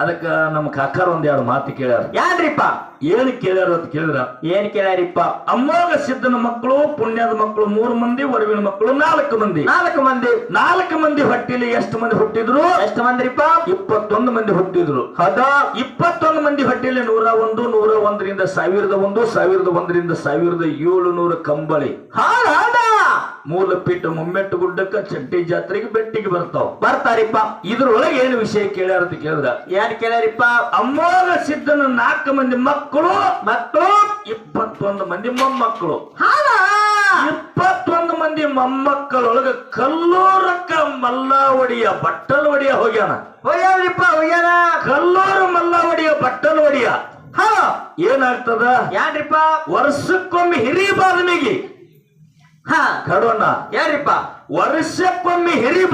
ಅದಕ್ಕ ನಮ್ಮ ಕಾಕಾರ ಒಂದ್ ಎರಡು ಮಾತು ಕೇಳ್ಯಾರ. ಯಾರ್ರಿಪ್ಪ? ಏನ್ ಕೇಳ್ಯಾರ ಅಂತ ಕೇಳಿದ್ರ? ಏನ್ ಕೇಳ್ಯಾರಿಪ್ಪ? ಅಮ್ಮೋಗ ಸಿದ್ಧನ ಮಕ್ಕಳು ಪುಣ್ಯದ ಮಕ್ಕಳು ಮೂರು ಮಂದಿ ವರವಿನ ಮಕ್ಕಳು ನಾಲ್ಕು ಮಂದಿ. ನಾಲ್ಕು ಮಂದಿ. ನಾಲ್ಕು ಮಂದಿ ಹೊಟ್ಟಿಲಿ ಎಷ್ಟು ಮಂದಿ ಹುಟ್ಟಿದ್ರು? ಎಷ್ಟು ಮಂದಿರಿಪ್ಪ? ಇಪ್ಪತ್ತೊಂದು ಮಂದಿ ಹುಟ್ಟಿದ್ರು. ಅದ ಇಪ್ಪತ್ತೊಂದು ಮಂದಿ ಹೊಟ್ಟಿಲಿ ನೂರ ಒಂದು ನೂರ ಒಂದರಿಂದ ಸಾವಿರದ ಒಂದು ಸಾವಿರದ ಒಂದರಿಂದ ಸಾವಿರದ ಏಳು ನೂರ ಕಂಬಳಿ. ಹೌದಾ? ಮೂಲ ಪೀಠ ಮುಮ್ಮೆಟ್ಟು ಗುಡ್ಡಕ್ಕ ಚಟ್ಟಿ ಜಾತ್ರೆಗೆ ಬೆಟ್ಟಿಗೆ ಬರ್ತಾವ. ಬರ್ತಾರಿಪ್ಪ. ಇದ್ರೊಳಗೆ ಏನು ವಿಷಯ ಕೇಳ್ಯಾರ ಅಂತ ಕೇಳಿದ್ರ ಏನ್ ಕೇಳ್ಯಾರಿಪ್ಪ? ಅಮ್ಮೋಗ ಸಿದ್ದನ ನಾಲ್ಕು ಮಂದಿ ಮಕ್ಕಳು ಮತ್ತು ಇಪ್ಪತ್ತೊಂದು ಮಂದಿ ಮೊಮ್ಮಕ್ಕಳು. ಇಪ್ಪತ್ತೊಂದು ಮಂದಿ ಮೊಮ್ಮಕ್ಕಳೊಳಗ ಕಲ್ಲೂರಕ್ಕ ಬಟ್ಟಲ್ ಒಡಿಯ ಹೋಗ್ಯಾನ. ಹೋಗ್ಯಾವ್ರಿಪ್ಪ ಹೋಗ್ಯಾನ? ಕಲ್ಲೂರು ಬಟ್ಟಲ್ ಒಡಿಯ ಹಾ ಏನಾಗ್ತದ? ಯಾರಿಪ್ಪ ವರ್ಷಕ್ಕೊಮ್ಮೆ ಹಿರಿ ಬಾದ್ಮಿಗಿ ಹಾ ಕಡೋಣ ಯಾರಿಪ್ಪ ವರ್ಷಕ್ಕೊಮ್ಮೆ ಹಿರಿ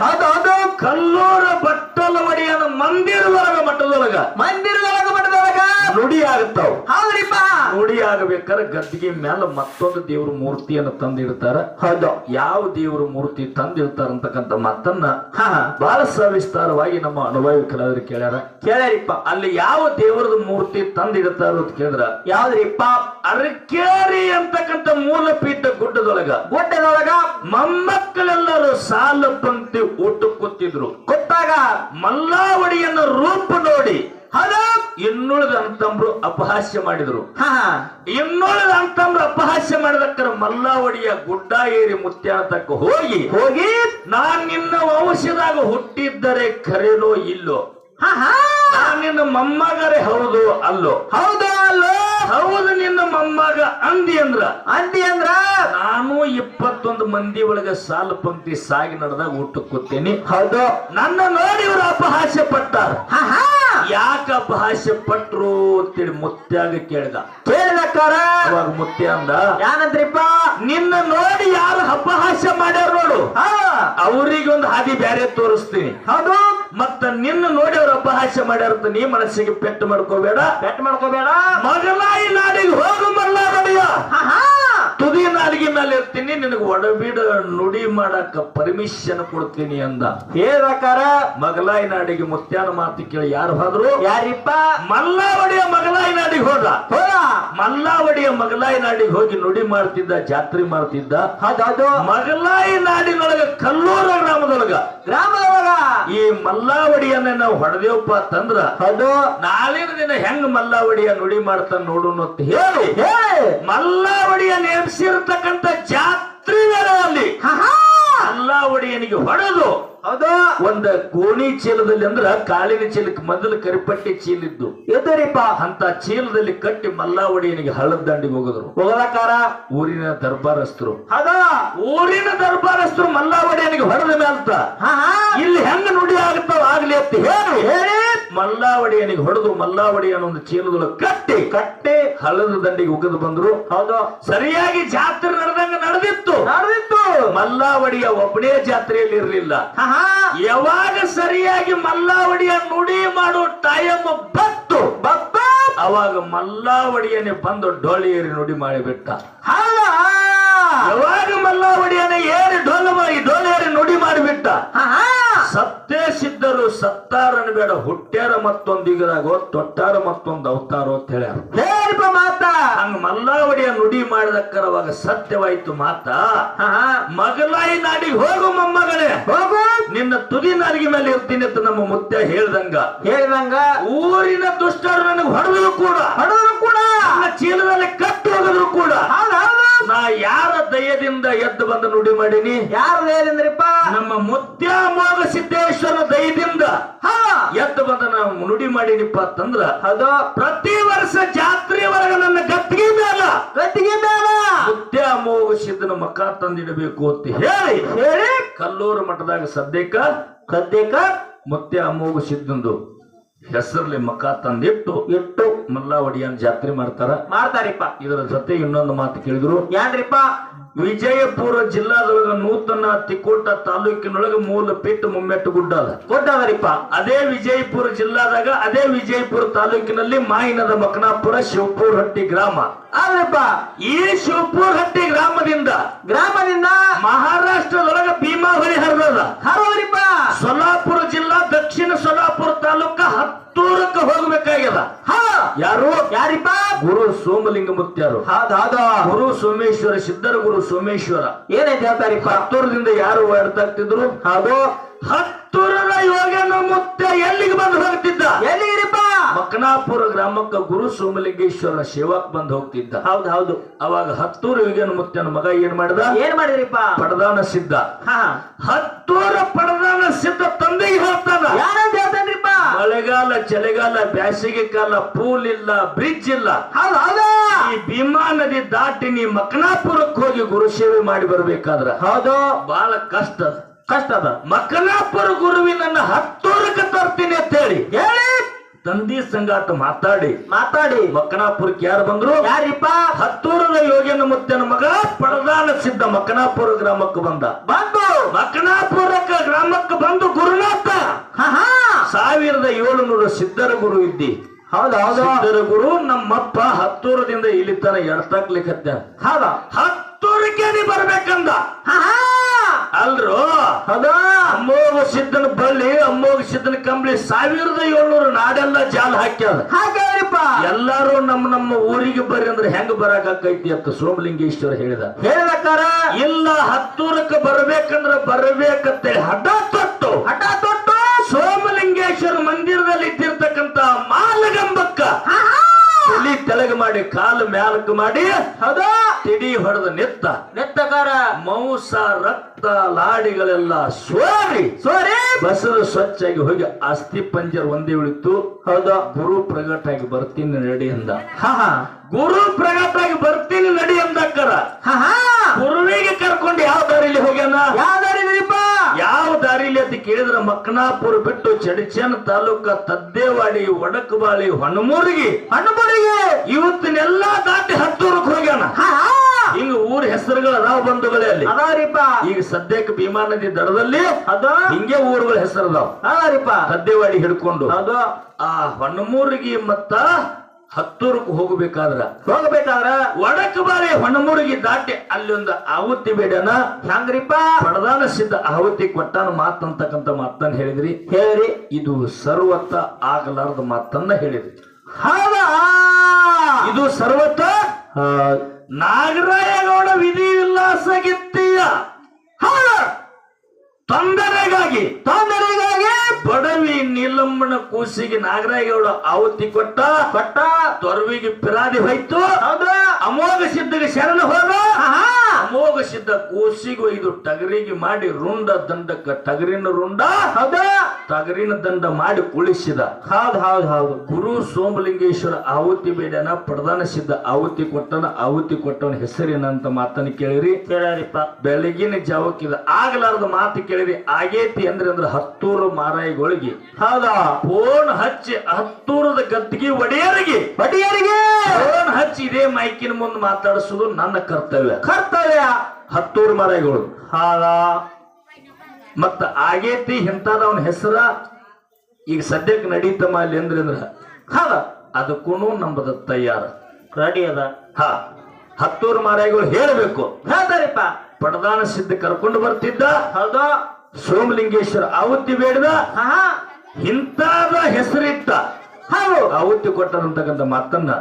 ಅದ ಅದು ಕಲ್ಲೋರ ಬಟ್ಟಲ ಬಟ್ಟಲವಡಿಯನ ಮಂದಿರದೊಳಗ ಮಠದೊಳಗ. ಮಂದಿರದೊಳಗ ಮಠದೊಳಗ? ನುಡಿ ಆಗ್ತಾವ ಹೌದ್ರಿಪ್ಪ. ನುಡಿ ಆಗಬೇಕಾದ್ರೆ ಗದ್ದಿಗೆ ಮೇಲೆ ಮತ್ತೊಂದು ದೇವ್ರ ಮೂರ್ತಿಯನ್ನು ತಂದಿರ್ತಾರ ಹೌದು. ಯಾವ ದೇವ್ರ ಮೂರ್ತಿ ತಂದಿರ್ತಾರ ಅಂತಕ್ಕಂಥ ಮಾತನ್ನ ಹಾ. ಬಹಳ ಸವಿಸ್ತಾರವಾಗಿ ನಮ್ಮ ಅನುಭವಿ ಕಲಾವಿದರು ಕೇಳ್ಯಾರ. ಕೇಳ್ಯಾರಿಪ್ಪ. ಅಲ್ಲಿ ಯಾವ ದೇವರದ ಮೂರ್ತಿ ತಂದಿರ್ತಾರ ಅಂತ ಕೇಳಿದ್ರ. ಯಾವ್ದ್ರಿಪ್ಪ? ಅರಕೇರಿ ಅಂತಕ್ಕಂಥ ಮೂಲ ಪೀಠ ಗುಡ್ಡದೊಳಗ? ಗುಡ್ಡದೊಳಗ ಮೊಮ್ಮಕ್ಕಳೆಲ್ಲರೂ ಸಾಲು ಪಂಕ್ತಿ ಊಟ ಕೂತಿದ್ರು. ಕೊಟ್ಟಾಗ ಮಲ್ಲಾವಡಿಯನ್ನ ರೂಪ ನೋಡಿ ಹಲ ಇನ್ನುಳಿದ ಅಂತಂಬ್ರು ಅಪಹಾಸ್ಯ ಮಾಡಿದ್ರು. ಹಾ ಇನ್ನುಳಿದ ಅಂತಂಬ್ರು ಅಪಹಾಸ್ಯ ಮಾಡಿದಕ್ಕರ ಮಲ್ಲಾವಡಿಯ ಗುಡ್ಡ ಏರಿ ಮುತ್ಯಾನ ತಕ್ಕ ಹೋಗಿ ಹೋಗಿ. ನಾನ್ ನಿನ್ನ ವಂಶದಾಗ ಹುಟ್ಟಿದ್ದರೆ ಖರೇನೋ ಇಲ್ಲೋ. ಹಾ ಹಾ. ನಾನ್ ನಿನ್ನ ಮೊಮ್ಮಗರೇ ಹೌದು ಅಲ್ಲೋ. ಹೌದಾ ಅಲ್ಲೋ. ಹೌದು ನಿನ್ನ ಮೊಮ್ಮಗ ಅಂದಿ ಅಂದ್ರ. ಅಂದಿ ಅಂದ್ರ? ನಾನು ಇಪ್ಪತ್ತೊಂದು ಮಂದಿ ಒಳಗ ಸಾಲ ಪಂಕ್ತಿ ಸಾಗಿ ನಡೆದಾಗ ಊಟಕ್ಕೆ ಕೂತೇನಿ ಹೌದು. ನನ್ನ ನೋಡಿ ಇವರು ಅಪಹಾಸ್ಯ ಪಟ್ಟಾರ. ಯಾಕ ಅಪಹಾಸ್ಯ ಪಟ್ರು ಅಂತೇಳಿ ಮುತ್ಯಾಗ ಕೇಳ್ದ. ಕೇಳಿದಕ್ಕಾರ? ಅವಾಗ ಮುತ್ಯ ಅಂದ ಯಾನಂದ್ರಿಪ್ಪ? ನಿನ್ನ ನೋಡಿ ಯಾರು ಅಪಹಾಸ್ಯ ಮಾಡ್ಯಾರ ನೋಡು. ಅವ್ರಿಗೆ ಒಂದು ಹಾದಿ ಬ್ಯಾರೆ ತೋರಿಸ್ತೀನಿ. ಹೌದು. ಮತ್ತ ನಿನ್ನ ನೋಡಿ ಅವ್ರ ಅಪಹಾಸ್ಯ ಮಾಡ್ಯಾರ ಅಂತ ನೀ ಮನಸ್ಸಿಗೆ ಪೆಟ್ಟು ಮಾಡ್ಕೋಬೇಡ. ಪೆಟ್ಟು ಮಾಡ್ಕೋಬೇಡ. ಮಗನಾಯಿ ನಾಡಿಗೆ ಹೋಗು ಮಲ್ಲ ಹಾ ತುದಿ ನಾಲಿಗೆ ಮೇಲೆ ಇರ್ತೀನಿ ನಿನಗೆ ಒಡಬಿಡ ನುಡಿ ಮಾಡಕ್ಕ ಪರ್ಮಿಷನ್ ಕೊಡ್ತೀನಿ ಅಂದ. ಹೇಳಕಾರ ಮಗಲಾಯಿ ನಾಡಿಗೆ ಮುತ್ಯಾನ ಮಾತು ಕೇಳಿ ಯಾರು ಹೋದ್ರು? ಯಾರಿಪ್ಪ? ಮಲ್ಲಾವಡಿಯ ಮಗಲಾಯಿ ನಾಡಿಗೆ ಹೋದ. ಹೋದ? ಮಲ್ಲಾವಡಿಯ ಮಗಲಾಯಿ ನಾಡಿಗೆ ಹೋಗಿ ನುಡಿ ಮಾಡ್ತಿದ್ದ ಜಾತ್ರೆ ಮಾಡ್ತಿದ್ದ. ಮಗಲಾಯಿ ನಾಡಿನೊಳಗ ಕಲ್ಲೂರ ಗ್ರಾಮದೊಳಗ. ಗ್ರಾಮದೊಳಗ? ಈ ಮಲ್ಲಾವಡಿಯನ್ನ ನಾವು ಹೊಡೆದೇವಪ್ಪ ಅಂತಂದ್ರ ಅದು ನಾಳಿನ ದಿನ ಹೆಂಗ್ ಮಲ್ಲಾವಡಿಯ ನುಡಿ ಮಾಡ್ತಾನ ನೋಡೋಣ ಅಂತ ಹೇಳಿ. ಮಲ್ಲಾವಡಿಯ ನೇಮಿಸಿರ್ತಕ್ಕಂಥ ಹಾ ಮಲ್ಲಾವಡಿಯನಿಗೆ ಹೊಡೆದು ಹೌದು ಒಂದ ಗೋಣಿ ಚೀಲದಲ್ಲಿ ಅಂದ್ರ ಕಾಳಿನ ಚೀಲಕ್ಕೆ ಮೊದಲು ಕರಿಪಟ್ಟಿ ಚೀಲಿದ್ದು ಎದರಿಪ ಅಂತ ಚೀಲದಲ್ಲಿ ಕಟ್ಟಿ ಮಲ್ಲಾವಡಿಯನಿಗೆ ಹಳ್ಳದ ದಂಡಿಗೆ ಹೋಗಿದ್ರು. ಹೋಗಲಕಾರ ಊರಿನ ದರ್ಬಾರಸ್ಥರು. ಅದ ಊರಿನ ದರ್ಬಾರಸ್ಥರು ಮಲ್ಲಾವಡಿಯನಿಗೆ ಹೊಡೆದ ಮೇಲೆ ಅಂತ ಇಲ್ಲಿ ಹೆಂಗ ನುಡಿ ಆಗ್ತಾವ ಆಗ್ಲಿ ಅಂತ ಹೇಳಿ. ಹೇಳಿ. ಮಲ್ಲಾವಡಿಯನಿಗೆ ಹೊಡೆದು ಮಲ್ಲಾವಡಿಯ ಒಂದು ಚೀಲದೊಳಗೆ ಕಟ್ಟಿ ಕಟ್ಟಿ ಹಳ್ಳದ ದಂಡಿಗೆ ಉಗಿದು ಬಂದ್ರು. ಹೌದು. ಸರಿಯಾಗಿ ಜಾತ್ರೆ ನಡೆದಂಗ ನಡೆದಿತ್ತು. ನಡೆದಿತ್ತು. ಮಲ್ಲಾವಡಿಯ ಒಬ್ಬನೇ ಜಾತ್ರೆಯಲ್ಲಿ ಇರಲಿಲ್ಲ. ಯಾವಾಗ ಸರಿಯಾಗಿ ಮಲ್ಲಾವಡಿಯ ನುಡಿ ಮಾಡೋ ಟೈಮ್ ಬತ್ತು ಬತ್ತ ಅವಾಗ ಮಲ್ಲಾವಡಿಯನೇ ಬಂದು ಡೊಳ್ಳಿ ಏರಿ ನುಡಿ ಮಾಡಿಬಿಟ್ಟ ಯಾವಾಗ ಮಲ್ಲಾವಡಿಯನ್ನ ಏರಿ ಡೊಳ್ಳು ಮಾಡಿ ಡೋಲೇರಿ ನುಡಿ ಮಾಡಿಬಿಟ್ಟ ಸತ್ತೇ ಸಿದ್ಧರು ಸತ್ತಾರನ ಬೇಡ ಹುಟ್ಟ್ಯಾರ ಮತ್ತೊಂದು ಈಗರಾಗೋ ತೊಟ್ಟಾರ ಮತ್ತೊಂದು ಅವತಾರೋ ಅಂತ ಹೇಳ್ಯಾರ. ಹೇಳಿಪ್ಪ ಮಾತ. ಹಂಗ ಮಲ್ಲಾವಡಿಯ ನುಡಿ ಮಾಡಿದಕ್ಕರವಾಗ ಸತ್ಯವಾಯ್ತು ಮಾತ. ಮಗಲಾಯಿ ನಾಡಿಗೆ ಹೋಗು ಮೊಮ್ಮಗಳೇ. ಹೋಗು. ನಿನ್ನ ತುದಿ ನಾಡಿಗೆ ಮೇಲೆ ಇರ್ತೀನಿ ಅಂತ ನಮ್ಮ ಮುತ್ಯ ಹೇಳ್ದಂಗ. ಹೇಳ್ದಂಗ. ಊರಿನ ದುಷ್ಟರು ನನಗೆ ಹೊಡೆದ್ರು ಕೂಡ. ಹೊಡೆದ್ರು ಕೂಡ. ಚೀಲದಲ್ಲಿ ಕಟ್ಟು ಹೋಗಿದ್ರು ಕೂಡ. ಹೌದು. ನಾ ಯಾರ ದಯದಿಂದ ಎದ್ದು ಬಂದು ನುಡಿ ಮಾಡೀನಿ? ಯಾರ ದಯದಿಂದ್ರಿಪ್ಪ? ನಮ್ಮ ಮುತ್ಯ ಮೋಗ ಸಿದ್ದೇಶ್ವರನ ದಯದಿಂದ ಹಾ. ಎದ್ದು ಬಂದ ನಾವು ನುಡಿ ಮಾಡೀನಿಪ್ಪ ಅಂತಂದ್ರ ಅದು ಪ್ರತಿ ವರ್ಷ ಜಾತ್ರೆವರೆಗೆ ನನ್ನ ಗತ್ತಿಗೆ ಮೇಲ ಗತ್ತಿಗೆ ಮೇಲ ಮುತ್ಯ ಮೋಗ ಸಿದ್ದನ ಮಕ್ಕ ತಂದಿಡಬೇಕು ಅಂತ ಹೇಳಿ ಹೇಳಿ. ಕಲ್ಲೂರು ಮಠದಾಗ ಸದ್ಯಕ್ಕ ಸದ್ಯಕ್ಕ ಮುತ್ಯ ಅಮೋಘ ಸಿದ್ದಂದು ಹೆಸರಲ್ಲಿ ಮಕ್ಕ ತಂದಿಟ್ಟು ಇಟ್ಟು ಮಲ್ಲಾವಡಿಯನ್ ಜಾತ್ರೆ ಮಾಡ್ತಾರ. ಮಾಡ್ತಾರಿಪ್ಪ. ಇದರ ಜೊತೆ ಇನ್ನೊಂದು ಮಾತು ಕೇಳಿದ್ರು. ಯಾನ್ರಿಪ್ಪ ವಿಜಯಪುರ ಜಿಲ್ಲಾದೊಳಗ ನೂತನ ತಿಕೋಟ ತಾಲೂಕಿನೊಳಗ ಮೂಲ ಪೀಠ ಮುಮ್ಮೆಟ್ಟು ಗುಡ್ಡ ಅದ ಕೊಟ್ಟವರಿಪ್ಪ ಅದೇ ವಿಜಯಪುರ ಜಿಲ್ಲಾದಾಗ ಅದೇ ವಿಜಯಪುರ ತಾಲೂಕಿನಲ್ಲಿ ಮಾಯಿನದ ಮಕನಾಪುರ ಶಿವಪುರ ಹಟ್ಟಿ ಗ್ರಾಮ. ಆದ್ರಪ್ಪ ಈ ಶಿವಪುರ ಹಟ್ಟಿ ಗ್ರಾಮದಿಂದ ಗ್ರಾಮದಿಂದ ಮಹಾರಾಷ್ಟ್ರದೊಳಗ ಭೀಮಾ ಹೊಳಿ ಹರಿದ ಸೊಲ್ಲಾಪುರ ಜಿಲ್ಲಾ ದಕ್ಷಿಣ ಸೊಲ್ಲಾಪುರ ತಾಲೂಕ ಹತ್ತೂರಕ್ಕ ಹೋಗ್ಬೇಕಾಗ್ಯದ. ಹಾ. ಯಾರು? ಯಾರಿಪ್ಪ? ಗುರು ಸೋಮಲಿಂಗ ಮುತ್ಯಾರು ಹೌದ್ ಹೌದು. ಗುರು ಸೋಮೇಶ್ವರ ಸಿದ್ಧರ ಗುರು ಸೋಮೇಶ್ವರ. ಏನೈತೆ ಹೇಳ್ತಾರಿಪ್ಪ? ಹತ್ತೂರದಿಂದ ಯಾರು ಹೊರತಾಗ್ತಿದ್ರು ಹಾಗೂ ಹತ್ತೂರದ ಯೋಗನ ಮುತ್ಯ ಎಲ್ಲಿಗೆ ಬಂದು ಹೋಗ್ತಿದ್ದ? ಎಲ್ಲಿಗಿರಿಪ್ಪ? ಮಕನಾಪುರ ಗ್ರಾಮಕ್ಕ ಗುರು ಸೋಮಲಿಂಗೇಶ್ವರ ಸೇವಾಕ್ ಬಂದ್ ಹೋಗ್ತಿದ್ದ. ಹೌದು ಹೌದು. ಅವಾಗ ಹತ್ತೂರು ಯುಗನ್ ಮುತ್ತನ ಮಗ ಏನ್ ಮಾಡಿದ? ಏನ್ ಮಾಡಿದ್ರಿಪ್ಪ? ಪಡದಾನ ಸಿದ್ಧ. ಹಾ ಹತ್ತೂರ ಪಡದಾನ ಸಿದ್ಧ ತಂದೆಗೆ ಹೇಳ್ತಾನ. ಯಾರಂತ ಹೇಳ್ತೇನ್ರಿಪ್ಪ? ಮಳೆಗಾಲ ಚಳಿಗಾಲ ಬ್ಯಾಸಿಗೆ ಕಾಲ ಪೂಲ್ ಇಲ್ಲ ಬ್ರಿಡ್ಜ್ ಇಲ್ಲ. ಈ ಭೀಮಾ ನದಿ ದಾಟಿ ನೀ ಮಕನಾಪುರಕ್ಕೆ ಹೋಗಿ ಗುರು ಸೇವೆ ಮಾಡಿ ಬರ್ಬೇಕಾದ್ರ? ಹೌದು. ಬಹಳ ಕಷ್ಟ. ಕಷ್ಟ ಅದ. ಮಕನಾಪುರ ಗುರುವಿನನ್ನ ಹತ್ತೂರಕ್ಕೆ ತರ್ತೀನಿ ಅಂತ ಹೇಳಿ. ಹೇಳಿ. ತಂದಿ ಸಂಗಾಟ ಮಾತಾಡಿ. ಮಾತಾಡಿ. ಮಕ್ಕನಾಪುರಕ್ಕೆ ಯಾರು ಬಂದ್ರು? ಯಾರಿಪ್ಪ? ಹತ್ತೂರದ ಯೋಗ್ಯನ ಮುತ್ತನ ಮಗ ಪಡದಾನ ಸಿದ್ಧ ಮಕ್ಕನಾಪುರ ಗ್ರಾಮಕ್ಕೆ ಬಂದ. ಬಂದು? ಮಕ್ಕನಾಪುರ ಗ್ರಾಮಕ್ಕೆ ಬಂದು ಗುರುನಾಥ. ಸಾವಿರದ ಏಳುನೂರು ಸಿದ್ಧರ ಗುರು ಇದ್ದಿ. ಹೌದು ಸಿದ್ಧರ ಗುರು ನಮ್ಮಪ್ಪ ಹತ್ತೂರದಿಂದ ಇಲ್ಲಿ ತನ ಎಡ್ತಾಕ್ಲಿಕ್ಕೆ ಹೌದಾ? ಹತ್ತೂರಕ್ಕೆ ನೀ ಬರ್ಬೇಕಂದ. ಅಲ್ರು? ಹೌದು? ಅಮ್ಮೋಗ ಸಿದ್ಧನ ಬಳ್ಳಿ ಅಮ್ಮೋಗ ಸಿದ್ಧನ ಕಂಬಳಿ ಸಾವಿರದ ಏಳ್ನೂರು ನಾಡೆಲ್ಲ ಜಾಲ ಹಾಕ್ಯಾರ ಹಾಕ್ಯಾರಪ್ಪ ಎಲ್ಲಾರು ನಮ್ಮ ನಮ್ಮ ಊರಿಗೆ ಬರ್ರಿ ಅಂದ್ರೆ ಹೆಂಗ್ ಆಕೈತಿ ಅಂತ ಸೋಮಲಿಂಗೇಶ್ವರ ಹೇಳಿದ. ಹೇಳಕಾರ ಇಲ್ಲ ಹತ್ತೂರಕ್ಕೆ ಬರ್ಬೇಕಂದ್ರ ಬರ್ಬೇಕಂತೇಳಿ ಹಠ ತೊಟ್ಟು. ಹಠ ತೊಟ್ಟು. ಸೋಮಲಿಂಗೇಶ್ವರ ಮಂದಿರದಲ್ಲಿ ಇದ್ದಿರ್ತಕ್ಕಂತ ಮಾಲಗಂಬಕ್ಕ. ತಲೆಗೆ ಮಾಡಿ ಕಾಲು ಮ್ಯಾಲಕ್ಕೆ ಮಾಡಿ. ಹೌದು? ತಿಡಿ ಹೊಡೆದು ನಿತ್ತ. ನಿತ್ತಕಾರ. ಮೌಸ ರಕ್ತ ಲಾಡಿಗಳೆಲ್ಲ ಸೋರಿ. ಸೋರಿ. ಬಸರು ಸ್ವಚ್ಛಾಗಿ ಹೋಗಿ ಅಸ್ಥಿ ಪಂಜರ್ ಒಂದೇ ಉಳಿತು. ಹೌದ. ಗುರು ಪ್ರಗಟ ಆಗಿ ಬರ್ತೀನಿ ನಡಿ ಅಂದ. ಗುರು ಪ್ರಗಟ ಆಗಿ ಬರ್ತೀನಿ ನಡಿ ಅಂದಕ್ಕರ ಹಾ. ಕೇಳಿದ್ರ ಮಕ್ಕನಾಪುರ ಬಿಟ್ಟು ಚಡಿಚನ್ ತಾಲೂಕ ತದ್ದೇವಾಡಿ ಒಡಕಬಾಳಿ ಹಣಮೂರಿಗೆ ಹಣಮೂರಿಗೆ ಇವತ್ತಿನೆಲ್ಲಾ ದಾಟಿ ಹತ್ತೂರಕ್ಕೆ ಹೋಗ್ಯಾನ. ಹಿಂಗ ಊರ ಹೆಸರುಗಳು ಅದಾವ ಬಂಧುಗಳೇ ಅಲ್ಲಿ. ಅದಾರಿಪ್ಪ ಈಗ ಸದ್ಯಕ್ಕೆ ಭೀಮಾ ನದಿ ದಡದಲ್ಲಿ ಅದ. ಹಿಂಗೆ ಊರುಗಳ ಹೆಸರು ಅದಾವ. ಅದಾರಿಪ್ಪ ತದ್ದೇವಾಡಿ ಹಿಡ್ಕೊಂಡು. ಅದ. ಆ ಹೊನ್ನಮೂರಿಗೆ ಮತ್ತ ಹತ್ತೂರಕ್ಕೆ ಹೋಗಬೇಕಾದ್ರ? ಹೋಗ್ಬೇಕಾದ್ರ ಒಡಕಬಾಳಿ ಹೊಣಮುಡುಗಿ ದಾಟಿ ಅಲ್ಲಿ ಒಂದು ಆಹುತಿ ಬೇಡನ ಹೆಂಗ್ರಿಪ್ಪ? ಪಡದಾನ ಸಿದ್ಧ ಆಹುತಿ ಕೊಟ್ಟಾನ ಮಾತಂತಕ್ಕಂತ ಮಾತನ್ನ ಹೇಳಿದ್ರಿ? ಹೇಳ್ರಿ. ಇದು ಸರ್ವತ್ತ ಆಗಲಾರದ ಮಾತನ್ನ ಹೇಳಿದ್ರಿ. ಹೌದ? ಇದು ಸರ್ವತ್ತ? ನಾಗರಾಯಗೌಡ ವಿಧಿ ವಿಲಾಸಗಿತ್ತೀಯ ಹೌದು. ತೊಂದರೆಗಾಗಿ ತೊಂದರೆಗಾಗಿ ಬಡವಿ ನೀಲಮ್ಮನ ಕೂಸಿಗೆ ನಾಗರಾಯಗೌಡ ಆವತ್ತಿ ಕೊಟ್ಟ ಕೊಟ್ಟ. ತೊರವಿಗೆ ಪಿರಾದಿ ಹೋಯ್ತು. ಹೌದಾ. ಅಮೋಘ ಸಿದ್ಧಗೆ ಶರಣ ಹೋದ. ಹಾ ಅಮೋಘ ಸಿದ್ಧ ಕೂಸಿಗೂ ಇದು ಟಗರಿಗೆ ಮಾಡಿ ರುಂಡ ದಂಡಕ್ಕ ಟಗರಿನ ರುಂಡ. ಹೌದ. ಟಗರಿನ ದಂಡ ಮಾಡಿ ಉಳಿಸಿದ. ಹೌದು ಹೌದು ಹೌದು. ಗುರು ಸೋಮಲಿಂಗೇಶ್ವರ ಆಹುತಿ ಬೇಡನ ಪ್ರಧಾನ ಸಿದ್ಧ ಆಹುತಿ ಕೊಟ್ಟನ ಆಹುತಿ ಕೊಟ್ಟವನ ಹೆಸರೇನಂತ ಮಾತನ್ನ ಕೇಳಿರಿ. ಕೇಳ್ರಿಪ್ಪ. ಬೆಳಗಿನ ಜಾವಕ್ಕಿದ ಆಗಲಾರದ ಮಾತು ಕೇಳಿರಿ. ಆಗೇತಿ ಅಂದ್ರೆ ಅಂದ್ರೆ ಹತ್ತೂರು ಮಾರಾಯಿಗಳಿಗೆ ಹೌದಾ ಫೋನ್ ಹಚ್ಚಿ ಹತ್ತೂರದ ಗದ್ದಿಗೆ ಒಡೆಯರಿಗೆ. ಒಡೆಯರಿಗೆ! ಫೋನ್ ಹಚ್ಚಿ ಇದೇ ಮೈಕಿನ ಮುಂದೆ ಮಾತಾಡಿಸುವುದು ನನ್ನ ಕರ್ತವ್ಯ. ಕರ್ತವ್ಯ! ಹತ್ತೂರು ಮರಗಳು. ಹೌದಾ ಮತ್ತ ಆಗೇತಿ ಇಂಥದವನ ಹೆಸರ ಈಗ ಸದ್ಯಕ್ಕೆ ನಡೀತಮ್ಮ ಅಲ್ಲಿ ಅಂದ್ರೆ ಅಂದ್ರ ಹೌದ ಅದಕ್ಕೂ ನಂಬದ ತಯಾರ. ರೆಡಿ ಅದ. ಹಾ ಹತ್ತೂರು ಮಾರಾಯಿಗಳು ಹೇಳಬೇಕು. ಹೇಳ್ತಾರಿಪ್ಪ. ಪಡದಾನ ಸಿದ್ಧ ಕರ್ಕೊಂಡು ಬರ್ತಿದ್ದ. ಹೌದು. ಸೋಮಲಿಂಗೇಶ್ವರ ಆವತ್ತಿ ಬೇಡದ? ಇಂತಾದ ಹೆಸರಿಟ್ಟ. ಆವತ್ತಿ ಕೊಟ್ಟದಂತಕ್ಕಂಥ ಮಾತನ್ನ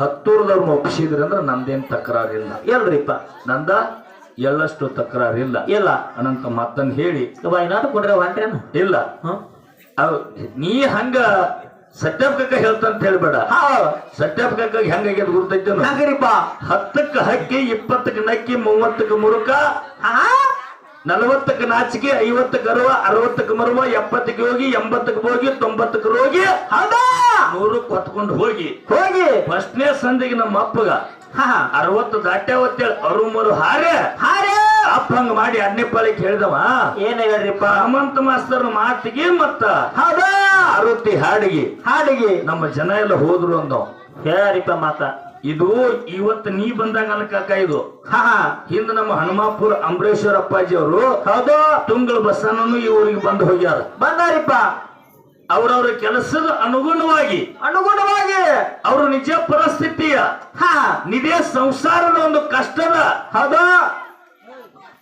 ಹತ್ತೂರದವ್ರನ್ನ ಒಪ್ಪಿಸಿದ್ರಿ ಅಂದ್ರೆ ನಂದೇನ್ ತಕರಾರಿಲ್ಲ. ಎಲ್ರಿಪ್ಪ. ನಂದ ಎಲ್ಲಷ್ಟು ತಕರಾರಿಲ್ಲ. ಇಲ್ಲ ಅನಂತ ಮಾತನ್ನ ಹೇಳಿ. ಏನಾದ್ರು ಕೊಡ್ರೆ ಹೊಂಟ್ರೇನು ಇಲ್ಲ. ನೀ ಹಂಗ ಸತ್ಯಪ್ ಕಕ್ಕ ಹೇಳ್ತಂತ ಹೇಳ್ಬೇಡ. ಹೌದು ಸತ್ಯಪ್ ಕಕ್ಕ ಹೆಂಗಾಗ್ಯದ ಗುರ್ತೈತೆ ಹತ್ತಕ್ಕ ಹಕ್ಕಿ ಇಪ್ಪತ್ತಕ್ಕೆ ನಕ್ಕಿ ಮೂವತ್ತಕ್ಕೆ ಮುರುಕ. ನಲವತ್ತಕ್ಕೆ ನಾಚಿಕೆ ಐವತ್ತಕ್ಕೆ ಅರುವ ಅರವತ್ತಕ್ಕೆ ಮರುವ ಎಪ್ಪತ್ತಕ್ಕೆ ಹೋಗಿ ಎಂಬತ್ತಕ್ಕೆ ಹೋಗಿ ತೊಂಬತ್ತಕ್ಕೆ ಹೋಗಿ ಹೌದಾ! ನೂರಕ್ಕೆ ಹೊತ್ಕೊಂಡು ಹೋಗಿ. ಹೋಗಿ. ಫಸ್ಟ್ನೇ ಸಂದಿಗೆ ನಮ್ಮ ಅಪ್ಪಗ ಹಾ ಅರವತ್ತು ದಾಟ್ಯಾವತ್ತೇಳಿ ಅರು ಮರು ಹಾರೆ. ಹಾರೇ. ಅಪ್ಪ ಹಂಗ ಮಾಡಿ ಅಡ್ನೆ ಪಾಲಿಗೆ ಹೇಳಿದವ. ಏನ್ ಹೇಳ್ರಿಪ್ಪ ಹಮಂತ ಮಾಸ್ತರ್ ಮಾತಿಗೆ ಮತ್ತ. ಹೌದಾ? ಅರುತಿ ಹಾಡಿಗೆ. ಹಾಡಿಗೆ. ನಮ್ಮ ಜನ ಎಲ್ಲ ಹೋದ್ರು ಅಂದವ್. ಹೇಳ್ರಿಪ್ಪ ಮಾತ. ಇದು ಇವತ್ತು ನೀ ಬಂದಾಗ ಅನ್ಕಾಕ ಇದು. ಹಾ ಹಿಂದ ನಮ್ಮ ಹನುಮಾಪುರ ಅಂಬರೇಶ್ವರ ಅಪ್ಪಾಜಿ ಅವರು ಹೌದು. ತುಂಗಳ ಬಸ್ಸನ್ನು ಈ ಊರಿಗೆ ಬಂದು ಹೋಗ್ಯಾರ. ಬಂದಾರಿಪ್ಪ. ಅವರವರ ಕೆಲಸದ ಅನುಗುಣವಾಗಿ ಅನುಗುಣವಾಗಿ. ಅವರು ನಿಜ ಪರಿಸ್ಥಿತಿಯ ಹಾ. ನಿಜ ಸಂಸಾರದ ಒಂದು ಕಷ್ಟದ ಹೌದು.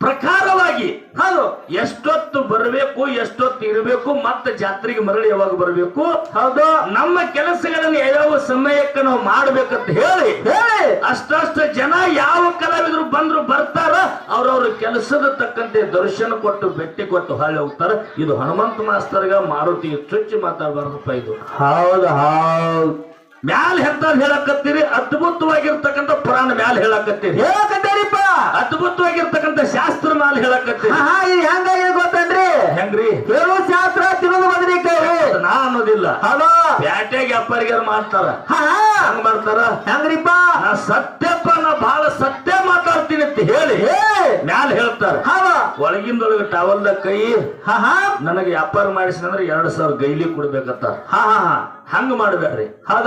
ಪ್ರಕಾರವಾಗಿ. ಹೌದು ಎಷ್ಟೊತ್ತು ಬರಬೇಕು ಎಷ್ಟೊತ್ತು ಇರಬೇಕು ಮತ್ತೆ ಜಾತ್ರೆಗೆ ಮರಳಿ ಯಾವಾಗ ಬರಬೇಕು? ಹೌದು ನಮ್ಮ ಕೆಲಸಗಳನ್ನು ಯಾವ ಸಮಯಕ್ಕೆ ನಾವು ಮಾಡ್ಬೇಕಂತ ಹೇಳಿ ಹೇಳಿ. ಅಷ್ಟಷ್ಟು ಜನ ಯಾವ ಕಲಾವಿದರು ಬಂದ್ರು ಬರ್ತಾರ ಅವ್ರವ್ರ ಕೆಲಸದ ತಕ್ಕಂತೆ ದರ್ಶನ ಕೊಟ್ಟು ಬೆಟ್ಟಿ ಕೊಟ್ಟು ಹೊಳ್ಳಿ ಹೋಗ್ತಾರ. ಇದು ಹನುಮಂತ ಮಾಸ್ತರ್ಗ ಮಾರುತಿ ಚುಚ್ಚಿ ಮಾತಾಡಬಾರ್ದಪ್ಪ ಇದು. ಹೌದು ಹೌದು. ಮ್ಯಾಲ ಹೆತ್ತ ಹೇಳಕತ್ತೀರಿ? ಅದ್ಭುತವಾಗಿರ್ತಕ್ಕಂಥ ಪುರಾಣ ಮ್ಯಾಲ ಹೇಳಕತ್ತೀರಿ. ಹೇಳಕತ್ತೇರಿಪ್ಪ. ಅದ್ಭುತವಾಗಿರ್ತಕ್ಕಂಥ ಶಾಸ್ತ್ರ ನಾನು ಹೇಳಕತ್ತೆ. ಹಾ ಇದು ಹೆಂಗಾಗಿ ಗೊತ್ತನ್ರಿ? ಹೆಂಗ್ರಿ? ಕೆಲವು ಶಾಸ್ತ್ರ ತಿನ್ನೋದು ಬದನಿಕಾಯಿ ಅದು ನಾ ಅನ್ನೋದಿಲ್ಲ. ಹಲೋ? ಪ್ಯಾಟ್ಯಾಗ ಅಪ್ಪರಿಗೆ ಮಾಡ್ತಾರ. ಹಾ ಹಂಗ ಮಾಡ್ತಾರ? ಹೆಂಗ್ರಿಪ್ಪ? ನಾ ಸತ್ಯಪ್ಪ ನಾ ಬಹಳ ಸತ್ಯ ಅಂತ ಹೇಳಿ. ಮ್ಯಾಲ ಹೇಳ್ತಾರ. ಒಳಗಿಂದೊಳಗೆ ಟವಲ್ದ ಕೈ ನನಗೆ ವ್ಯಾಪಾರ ಮಾಡಿಸಿದ್ರೆ ಎರಡು ಸಾವಿರ ಗೈಲಿ ಕೊಡ್ಬೇಕಂತ ಹಾ ಹಾ ಹಾ. ಹಂಗ ಮಾಡಬೇಡ್ರಿ. ಹೌದ.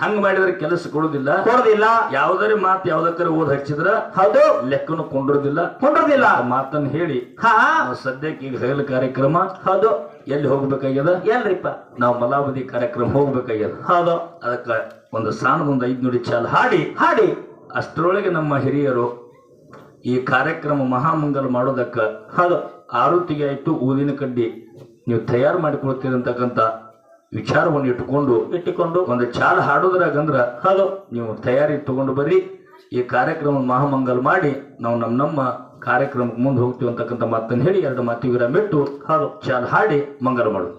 ಹಂಗ ಮಾಡಿದ್ರೆ ಕೆಲಸ ಕೊಡುದಿಲ್ಲ. ಕೊಡೋದಿಲ್ಲ. ಯಾವ್ದಾರ ಮಾತು ಯಾವ್ದಕ್ಕಾರ ಓದ್ ಹಚ್ಚಿದ್ರ ಹೌದು. ಲೆಕ್ಕನು ಕೊಂಡ್ರದಿಲ್ಲ. ಕೊಂಡ್ರದಿಲ್ಲ. ಮಾತನ್ನ ಹೇಳಿ. ಹಾ ಸದ್ಯಕ್ಕೆ ಈಗ ಹಗಲು ಕಾರ್ಯಕ್ರಮ. ಹೌದು. ಎಲ್ಲಿ ಹೋಗ್ಬೇಕಾಗ್ಯದ? ಎಲ್ರಿಪ್ಪ. ನಾವು ಮಲಾವಧಿ ಕಾರ್ಯಕ್ರಮ ಹೋಗ್ಬೇಕಾಗ್ಯದ? ಹೌದು. ಅದಕ್ಕ ಒಂದು ಸಾಣದೊಂದು ಐದ್ ನುಡಿ ಚಾಲ ಹಾಡಿ. ಹಾಡಿ. ಅಷ್ಟರೊಳಗೆ ನಮ್ಮ ಹಿರಿಯರು ಈ ಕಾರ್ಯಕ್ರಮ ಮಹಾಮಂಗಲ ಮಾಡೋದಕ್ಕ ಹೌದು ಆರುತಿಗೆ ಇಟ್ಟು ಊದಿನ ಕಡ್ಡಿ. ನೀವು ತಯಾರು ಮಾಡಿಕೊಳ್ತೀರಂತಕ್ಕಂಥ ವಿಚಾರವನ್ನು ಇಟ್ಟುಕೊಂಡು ಇಟ್ಟುಕೊಂಡು ಒಂದು ಚಾಲ ಹಾಡೋದ್ರಾಗಂದ್ರ ಹೌದು ನೀವು ತಯಾರಿ ತಗೊಂಡು ಬರ್ರಿ. ಈ ಕಾರ್ಯಕ್ರಮ ಮಹಾಮಂಗಲ್ ಮಾಡಿ ನಾವು ನಮ್ಮ ನಮ್ಮ ಕಾರ್ಯಕ್ರಮಕ್ಕೆ ಮುಂದೆ ಹೋಗ್ತೀವಿ ಅಂತಕ್ಕಂಥ ಮಾತನ್ನು ಹೇಳಿ ಎರಡು ಮಾತಿಗೆ ವಿರಾಮ ಬಿಟ್ಟು ಹೌದು ಚಾಲ ಹಾಡಿ ಮಂಗಲ ಮಾಡೋದು